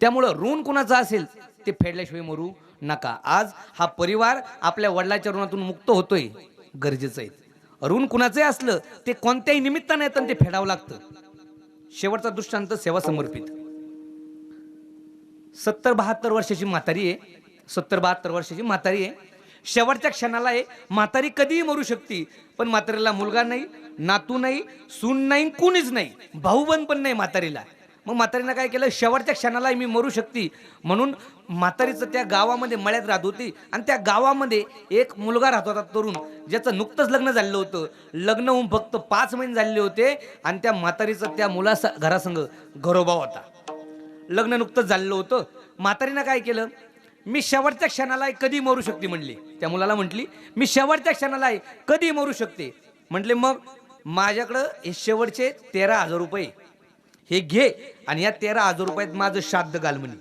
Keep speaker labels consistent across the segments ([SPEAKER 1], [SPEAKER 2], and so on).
[SPEAKER 1] त्यामुळं ऋण कुणाचं असेल ते फेडल्याशिवाय मरू नका. आज हा परिवार आपल्या वडिलाच्या ऋणातून मुक्त होतोय गरजेचं आहे. ऋण कुणाचंही असलं ते कोणत्याही निमित्तानं येतं ते फेडावं लागतं. शेवटचा दृष्टांत सेवा समर्पित. सत्तर बहात्तर वर्षाची म्हातारी आहे. सत्तर बहात्तर वर्षाची म्हातारी आहे. शेवटच्या क्षणाला आहे म्हातारी कधीही मरू शकते पण म्हातारीला मुलगा नाही नातू नाही सून नाही कुणीच नाही. भाऊबंद पण नाही म्हातारीला. मग म्हातारीनं काय केलं? शेवटच्या क्षणाला मी मरू शकते. म्हणून म्हातारीचं त्या गावामध्ये मळ्यात राहत होती. आणि त्या गावामध्ये एक मुलगा राहत होता तरुण. ज्याचं नुकतंच लग्न झालेलं होतं. लग्न होऊन फक्त पाच महिने झालेले होते. आणि त्या म्हातारीचं त्या मुलास घरासंग घरोबा होता. लग्न नुकतंच झालेलं होतं. म्हातारीनं काय केलं? मी शेवटच्या क्षणाला कधी मरू शकते म्हणली. त्या मुलाला म्हटली मी शेवटच्या क्षणाला कधी मरू शकते? म्हटले मग माझ्याकडं हे शेवटचे तेरा हजार रुपये. हे घे. आणि या तेरा हजार रुपयात माझं श्राद्ध घाल म्हणे.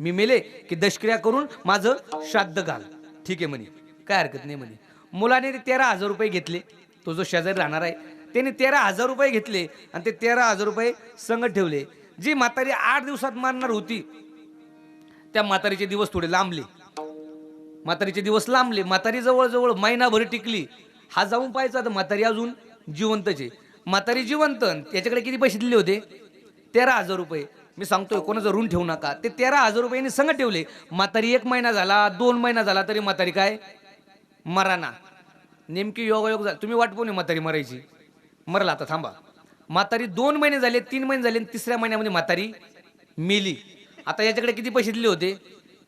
[SPEAKER 1] मी मेले की दशक्रिया करून माझं श्राद्ध घाल. ठीक आहे म्हणे. काय हरकत नाही म्हणे. मुलाने ते तेरा हजार रुपये घेतले. तो जो शेजारी राहणार आहे त्याने तेरा हजार रुपये घेतले आणि ते तेरा हजार रुपये संगत ठेवले. जी म्हातारी आठ दिवसात मारणार होती त्या म्हातारीचे दिवस थोडे लांबले. म्हातारीचे दिवस लांबले. म्हातारी जवळजवळ महिनाभर टिकली. हा जाऊन पाहायचा तर म्हातारी अजून जिवंतचे म्हातारी जिवंत त्याच्याकडे किती पैसे दिले होते? तेरा हजार रुपये. मी सांगतोय कोणाचं ऋण ठेवू नका. ते तेरा हजार रुपयांनी संग ठेवले. म्हातारी एक महिना झाला दोन महिना झाला तरी म्हातारी काय? मराना नेमकी योगायोग झाला तुम्ही वाट पाहून म्हातारी मरायची. मरला आता थांबा. म्हातारी दोन महिने झाले तीन महिने झाले आणि तिसऱ्या महिन्यामध्ये म्हातारी मेली. आता याच्याकडे किती पैसे दिले होते?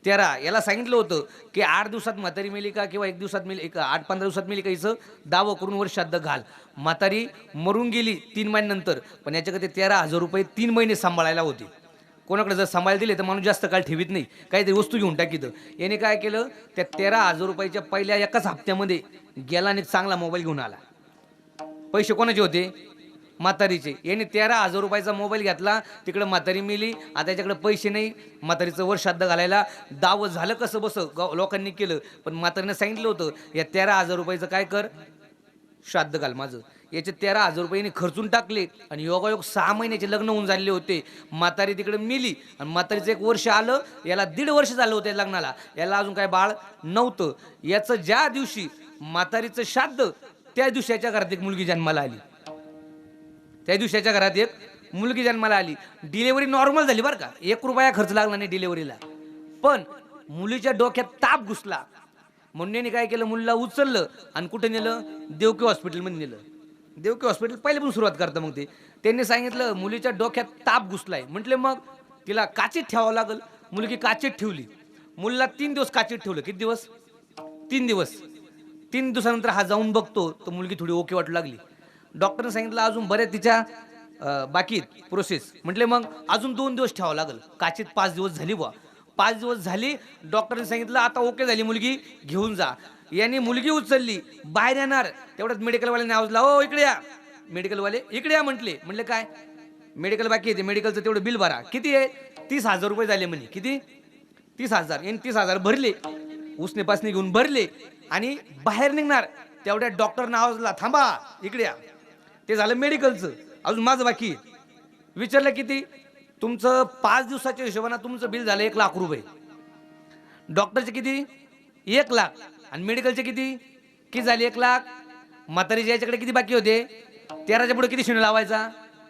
[SPEAKER 1] तेरा. याला सांगितलं होतं की आठ दिवसात म्हातारी मिली का किंवा एक दिवसात मिली एक आठ पंधरा दिवसात मिली का हिचं दावं करून वर श्राद्ध घाल. म्हातारी मरून गेली तीन महिन्यानंतर पण याच्याकडे तेरा हजार रुपये तीन महिने सांभाळायला होते. कोणाकडे जर सांभाळ दिले तर माणूस जास्त काळ ठेवीत नाही. काहीतरी वस्तू घेऊन टाकीत याने काय केलं? त्या तेरा हजार रुपयाच्या पहिल्या एकाच हप्त्यामध्ये गेला आणि एक चांगला मोबाईल घेऊन आला. पैसे कोणाचे होते? म्हातारीचे. याने तेरा हजार रुपयाचा मोबाईल घेतला तिकडं म्हातारी मिली आता त्याच्याकडे पैसे नाही. म्हातारीचं वर श्राद्ध घालायला दावं झालं कसं बस लोकांनी केलं. पण म्हातारीनं सांगितलं होतं या तेरा हजार रुपयाचं काय कर? श्राद्ध घाल माझं. याचे तेरा हजार रुपये खर्चून टाकले आणि योगायोग सहा महिन्याचे लग्न होऊन झालेले होते. म्हातारी तिकडे मिली आणि म्हातारीचं एक वर्ष आलं याला दीड वर्ष झालं होतं या लग्नाला. याला अजून काय बाळ नव्हतं. याचं ज्या दिवशी म्हातारीचं श्राद्ध त्या दिवशी याच्या घरात एक मुलगी जन्माला आली. त्या दिवशी घरात एक मुलगी जन्माला आली. डिलेवरी नॉर्मल झाली बरं का. एक रुपया खर्च लागला नाही डिलेवरीला पण मुलीच्या डोक्यात ताप घुसला. म्हणून काय केलं? मुलीला उचललं आणि कुठे नेलं? देवकी हॉस्पिटलमध्ये नेलं. देवकी हॉस्पिटल पहिले पण सुरुवात करतं मग ते. त्यांनी सांगितलं मुलीच्या डोक्यात ताप घुसलाय. म्हटले मग तिला काचीत ठेवावं लागल. मुलगी काचीत ठेवली. मुलीला तीन दिवस काचीत ठेवलं. किती दिवस? तीन दिवस. तीन दिवसानंतर हा जाऊन बघतो. तर मुलगी थोडी ओके वाटू लागली. डॉक्टरने सांगितलं अजून बऱ्याच तिच्या बाकी प्रोसेस म्हटले मग अजून दोन दिवस ठेवावं लागल. काचीत पाच दिवस झाली बुवा. पाच दिवस झाली डॉक्टरने सांगितलं आता ओके झाली मुलगी घेऊन जा. यांनी मुलगी उचलली बाहेर येणार. तेवढ्याच मेडिकलवाल्याने आवाज लावा इकडे या. मेडिकलवाले इकडे या म्हटले. म्हटले काय? मेडिकल बाकी येते मेडिकलचं तेवढं बिल भरा. किती आहे? तीस हजार रुपये झाले म्हणे. किती? तीस हजार. यांनी तीस हजार भरले. उसने पासने घेऊन भरले आणि बाहेर निघणार. तेवढ्या डॉक्टर आवाजला थांबा इकडे या. ते झालं मेडिकलचं. अजून माझं बाकी विचारलं किती? तुमचं पाच दिवसाच्या हिशोबानं तुमचं बिल झालं एक लाख रुपये. डॉक्टरचे किती? एक लाख. आणि मेडिकलचे किती? किती झाले एक लाख? म्हातारीच्या याच्याकडे किती बाकी होते? तेराच्या पुढे किती शून्य लावायचा?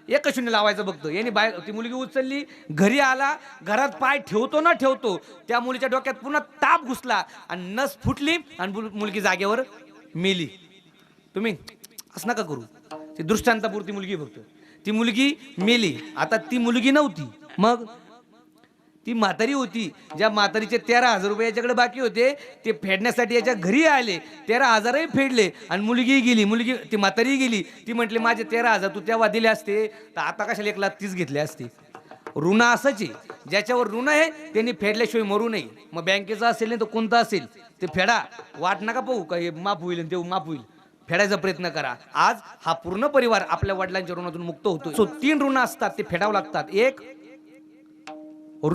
[SPEAKER 1] एकच शून्य लावायचं बघतो यांनी बाय ती मुलगी उचलली घरी आला घरात पाय ठेवतो ना ठेवतो त्या मुलीच्या डोक्यात पुन्हा ताप घुसला आणि नस फुटली आणि मुलगी जागेवर मेली. तुम्ही असं नका करू. ती दृष्टांतापुरती मुलगी फक्त. ती मुलगी मेली. आता ती मुलगी नव्हती. मग ती म्हातारी होती. ज्या म्हातारीचे तेरा हजार रुपये याच्याकडे बाकी होते ते फेडण्यासाठी याच्या घरी आले. तेरा हजारही फेडले. आणि मुलगी गेली. मुलगी ती म्हातारी गेली. ती म्हटली माझे तेरा हजार तू तेव्हा दिले असते? तर आता कशाला एक लाख तीस घेतले असते? ऋण असंच आहे. ज्याच्यावर ऋण आहे त्यांनी फेडल्याशिवाय मरू नये. मग बँकेचं असेल नाही तर कोणतं असेल? ते फेडा. वाट नका पाहू का हे माफ होईल आणि ते माफ होईल. फेडायचा प्रयत्न करा. आज हा पूर्ण परिवार आपल्या वडिलांच्या ऋणातून मुक्त होतो सो तीन ऋण असतात ते फेडावं लागतात. एक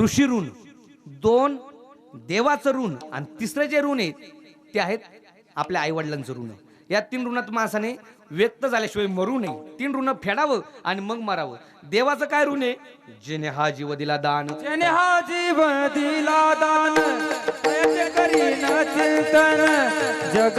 [SPEAKER 1] ऋषी ऋण. दोन देवाचं ऋण. आणि तिसरं जे ऋण आहे ते आहेत आपल्या आईवडिलांचं ऋण. या तीन ऋणात माणसाने व्यक्त झाल्याशिवाय मरू नये. तीन ऋण फेडावं आणि मग मारावं. देवाचं काय ऋण आहे? जेने हा जीव दिला दान.
[SPEAKER 2] जेने हा जीव दिला दान. करीन चिंतन. जग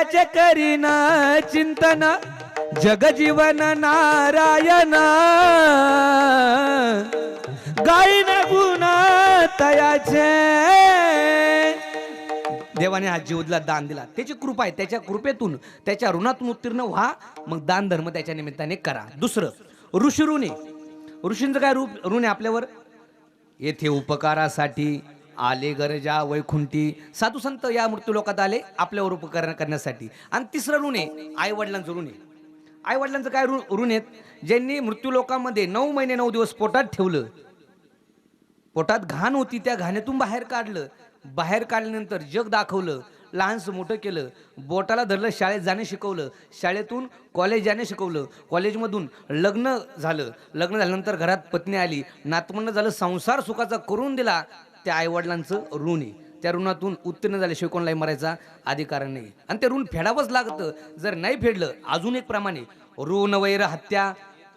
[SPEAKER 2] तयाचे करीन? चिंतन. जगजीवन नारायण.
[SPEAKER 1] गायन गुण तयाचे. देवाने हा जीवला दान दिला. त्याची कृपा आहे. त्याच्या कृपेतून त्याच्या ऋणातून उत्तीर्ण व्हा. मग दान धर्म त्याच्या निमित्ताने करा. दुसरं ऋषी ऋणे. ऋषींचं काय रूप ऋण आहे आपल्यावर? येथे उपकारासाठी आले गरजा वैकुंठी. साधू संत या मृत्यू लोकात आले आपल्यावर उपकरण करण्यासाठी. आणि तिसरं ऋण आहे आई वडिलांचं ऋण आहे. आई वडिलांचं काय ऋण ऋण आहेत? ज्यांनी मृत्यू लोकांमध्ये नऊ महिने नऊ दिवस पोटात ठेवलं. पोटात घाण होती त्या घाण्यातून बाहेर काढलं. बाहेर काढल्यानंतर जग दाखवलं लहानसं मोठं केलं. बोटाला धरलं शाळेत जाणे शिकवलं. शाळेतून कॉलेज जाणे शिकवलं. कॉलेजमधून लग्न झालं. लग्न झाल्यानंतर घरात पत्नी आली. नातमंड झालं संसार सुखाचा करून दिला. त्या आईवडिलांचं ऋण आहे. त्या ऋणातून उत्तीर्ण झाल्याशिवाय कोणालाही मरायचा अधिकार नाही. आणि ते ऋण फेडावंच लागतं. जर नाही फेडलं अजून एक प्रमाणे ऋण वैर हत्या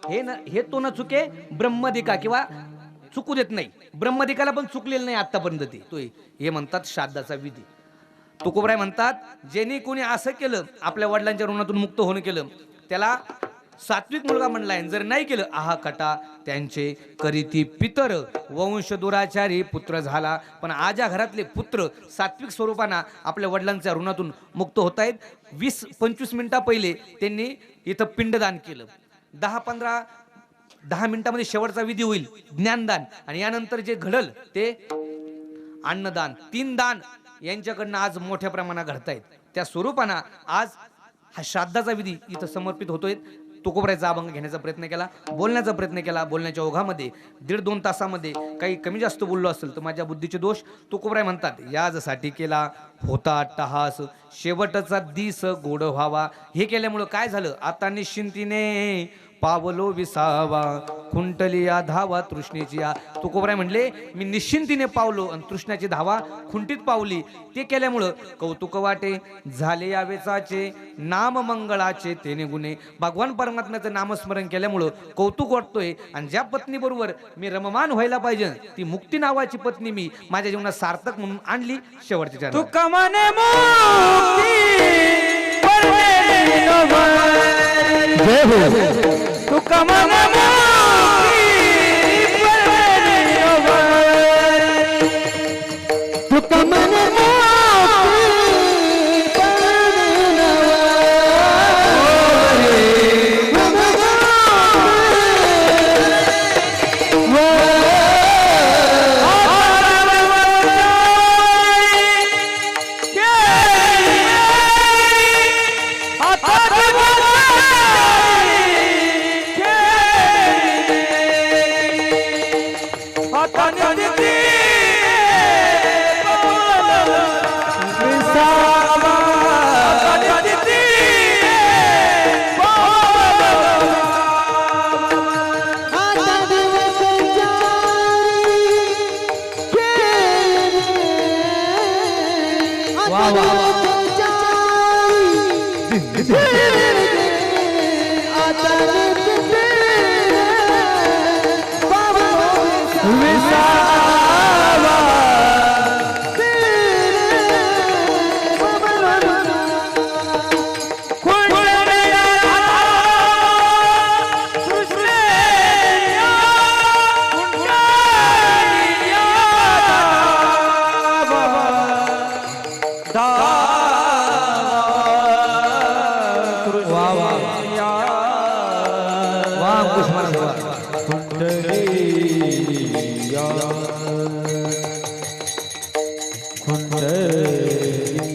[SPEAKER 1] हे न हे तो न चुके ब्रह्मदिका किंवा चुकू देत नाही. ब्रह्मदिकाला पण चुकलेलं नाही आतापर्यंत ते. तो हे म्हणतात श्राद्धाचा विधी. तुकोबराय म्हणतात ज्यांनी कोणी असं केलं आपल्या वडिलांच्या ऋणातून मुक्त होणं केलं त्याला सात्विक मुलगा म्हणलाय जर नाही केलं आहा कटा त्यांचे करीती पितर वंश दुराचारी पुत्र झाला. पण आजा घरातले पुत्र सात्विक स्वरूपानं आपल्या वडिलांच्या ऋणातून मुक्त होत आहेत वीस पंचवीस मिनिटा पहिले त्यांनी इथं पिंडदान केलं. दहा पंधरा दहा मिनिटामध्ये शेवटचा विधी होईल ज्ञानदान. आणि यानंतर जे घडल ते अन्नदान. तीन दान यांच्याकडनं आज मोठ्या प्रमाणात घडतायत. त्या स्वरूपानं आज हा श्राद्धाचा विधी इथं समर्पित होतोय तुकोबऱ्याचा अभंग घेण्याचा प्रयत्न केला बोलण्याचा प्रयत्न केला बोलण्याच्या ओघामध्ये दीड दोन तासामध्ये काही कमी जास्त बोललो असेल तर माझ्या बुद्धीचे दोष तुकोबराय म्हणतात याजसाठी केला होता टहास शेवटचा दिस गोड व्हावा. हे केल्यामुळं काय झालं? आता निश्चिंतीने पावलो विसावा खुंटलिया धावा तृष्णेची या. तुकोबराय म्हणले मी निश्चिंतीने पावलो आणि तृष्णाची धावा खुंटीत पावली. ते केल्यामुळं कौतुक वाटे झाले या वेचाचे नाम मंगळाचे तेने गुन्हे भगवान परमात्म्याचं नामस्मरण केल्यामुळं कौतुक वाटतोय आणि ज्या पत्नी बरोबर मी रममान व्हायला पाहिजे ती मुक्ती नावाची पत्नी मी माझ्या जीवनात सार्थक म्हणून आणली शेवटच्या चरणात.
[SPEAKER 2] तू कमाने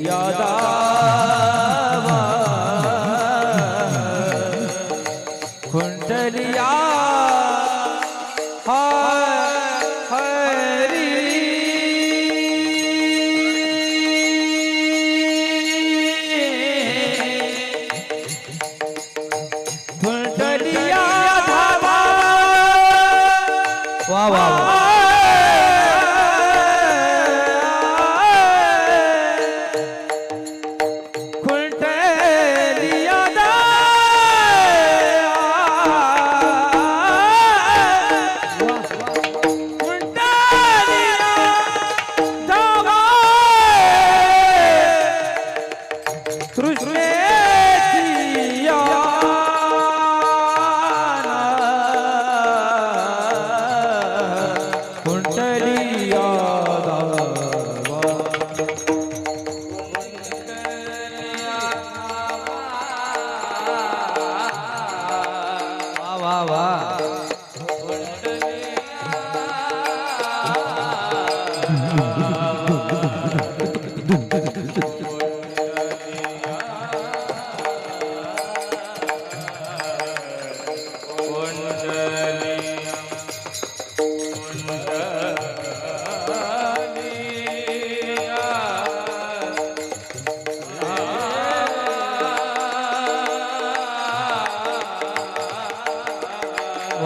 [SPEAKER 3] યાદા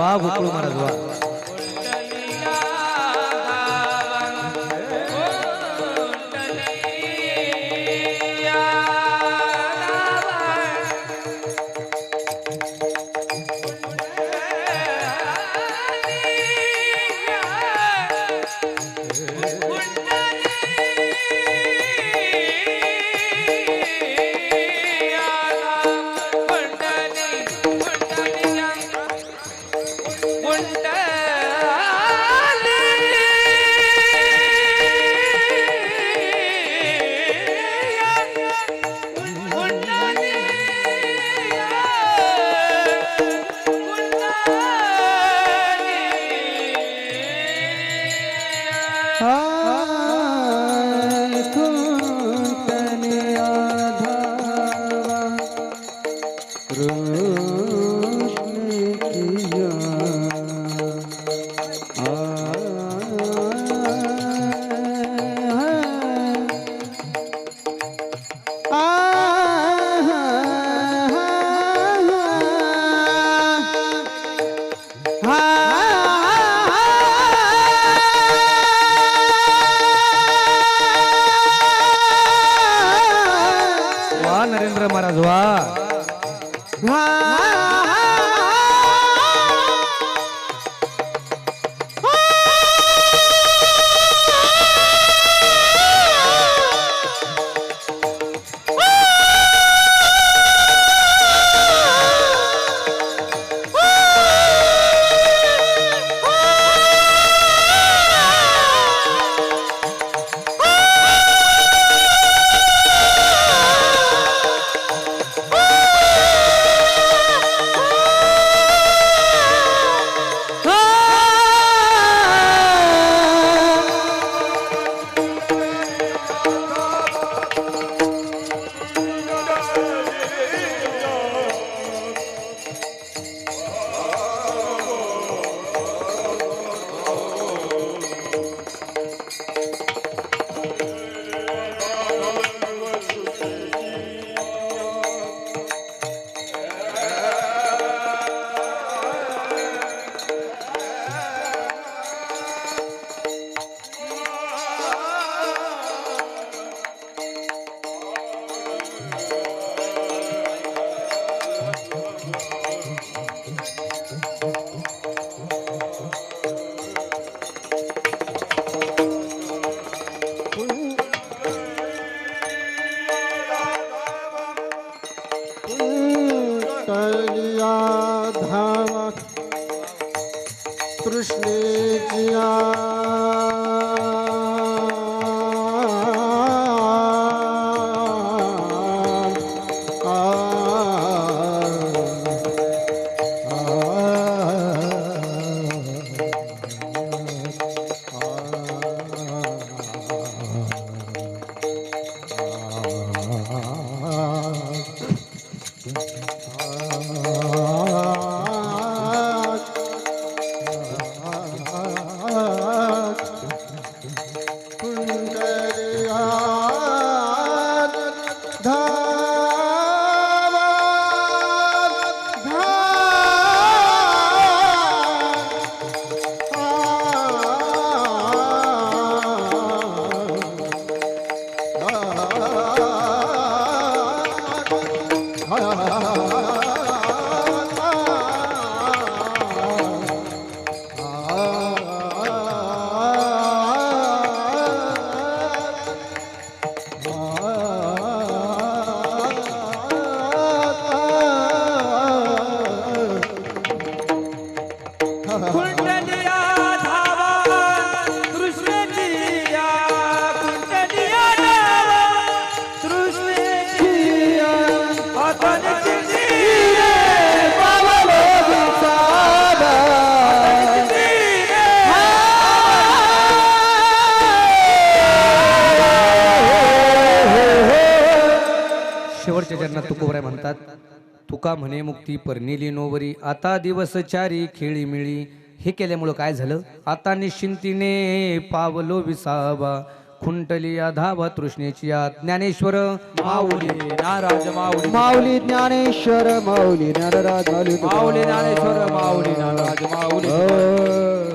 [SPEAKER 1] वा
[SPEAKER 2] गोकुळ महाराज वा.
[SPEAKER 3] Ooh. hoa
[SPEAKER 2] कृष्णेच्या चरणात तुकोबराय म्हणतात तुका म्हणे मुक्ती परनिली नोवरी आता दिवस चारी खेळी मिळी. हे केल्यामुळं काय झालं? आता निश्चिंतीने पावलो विसावा.
[SPEAKER 1] खुंटली धाव तृष्णेची या ज्ञानेश्वर
[SPEAKER 2] माऊली नाराज माऊली
[SPEAKER 3] माऊली ज्ञानेश्वर माऊली नरराज माऊली
[SPEAKER 2] माऊली ज्ञानेश्वर माऊली नाराज माऊली.